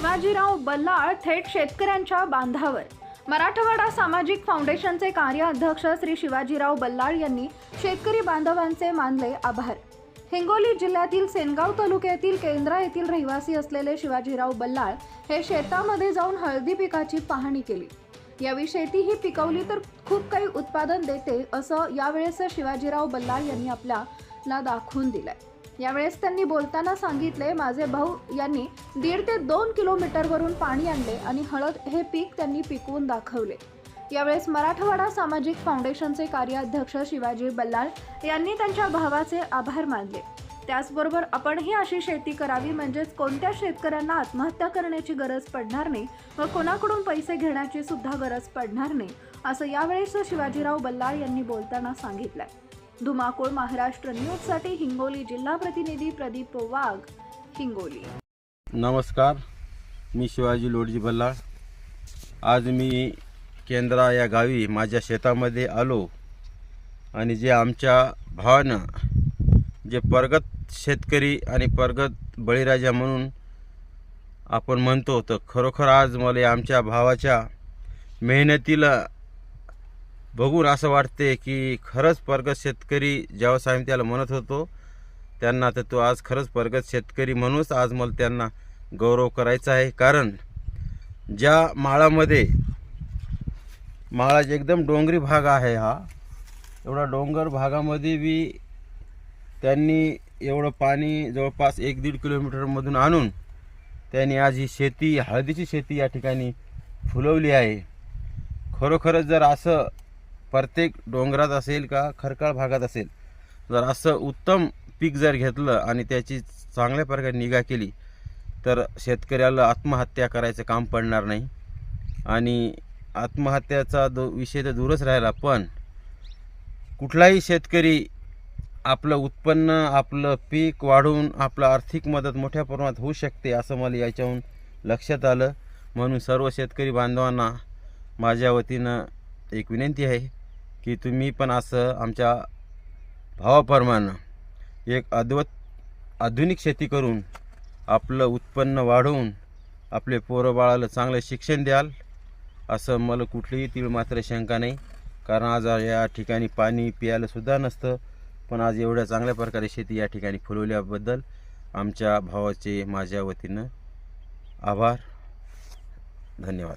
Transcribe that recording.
शिवाजीराव बल्लाळ थेट शेतकऱ्यांच्या बांधावर. मराठवाडा सामाजिक फाउंडेशनचे कार्याध्यक्ष श्री शिवाजीराव बल्लाळ यांनी शेतकरी बांधवांचे मानले आभार. हिंगोली जिल्ह्यातील सेनगाव तालुक्यातील केंद्रा येथील रहिवासी असलेले शिवाजीराव बल्लाळ हे शेतामध्ये जाऊन हळदी पिकाची पाहणी केली. यावेळी शेती ही पिकवली तर खूप काही उत्पादन देते असं यावेळेस शिवाजीराव बल्लाळ यांनी आपल्याला दाखवून दिलंय. यावेळेस त्यांनी बोलताना सांगितले माझे भाऊ यांनी दीड ते दोन किलोमीटरवरून पाणी आणले आणि हळद हे पीक त्यांनी पिकवून दाखवले. यावेळेस मराठवाडा सामाजिक फाउंडेशनचे कार्याध्यक्ष शिवाजी बल्लाळ यांनी त्यांच्या भावाचे आभार मानले. त्याचबरोबर आपणही अशी शेती करावी म्हणजेच कोणत्या शेतकऱ्यांना आत्महत्या करण्याची गरज पडणार नाही व कोणाकडून पैसे घेण्याची सुद्धा गरज पडणार नाही असं यावेळेस शिवाजीराव बल्लाळ यांनी बोलताना सांगितलंय. धुमाकूळ महाराष्ट्र न्यूजसाठी हिंगोली जिल्हा प्रतिनिधी प्रदीप वाघ हिंगोली. नमस्कार मी शिवाजी लोडजी बल्लाळ आज मी केंद्रा या गावी माझ्या शेतामध्ये आलो आणि जे आमच्या भावानं जे परगत शेतकरी आणि परगत बळीराजा म्हणून आपण म्हणतो तर खरोखर आज मला आमच्या भावाच्या मेहनतीला बघून असं वाटते की खरंच परगत शेतकरी ज्यावेळेस आम्ही त्याला म्हणत होतो त्यांना तर तो आज खरंच परगत शेतकरी म्हणूनच आज मला त्यांना गौरव करायचा आहे. कारण ज्या माळामध्ये माळा एकदम डोंगरी भाग आहे हा एवढा डोंगर भागामध्ये बी त्यांनी एवढं पाणी जवळपास एक दीड किलोमीटरमधून आणून त्यांनी आज ही शेती हळदीची शेती या ठिकाणी फुलवली आहे. खरोखरच जर असं प्रत्येक डोंगरात असेल का खरकाळ भागात असेल जर असं उत्तम पीक जर घेतलं आणि त्याची चांगल्या प्रकारे निगा केली तर शेतकऱ्याला आत्महत्या करायचं काम पडणार नाही. आणि आत्महत्याचा दो विषय तर दूरच राहिला पण कुठलाही शेतकरी आपलं उत्पन्न आपलं पीक वाढवून आपलं आर्थिक मदत मोठ्या प्रमाणात होऊ शकते असं मला याच्याहून लक्षात आलं. म्हणून सर्व शेतकरी बांधवांना माझ्या वतीनं एक विनंती आहे. की तुम्ही पण असं आमच्या भावाप्रमाणे एक अद्वत आधुनिक शेती करून आपलं उत्पन्न वाढवून आपले पोरं बाळाला चांगलं शिक्षण द्याल असं मला कुठलीही तीळ मात्र शंका नाही. कारण आज या ठिकाणी पाणी प्यायलासुद्धा नसतं पण आज एवढ्या चांगल्या प्रकारे शेती या ठिकाणी फुलवल्याबद्दल आमच्या भावाचे माझ्या वतीनं आभार. धन्यवाद.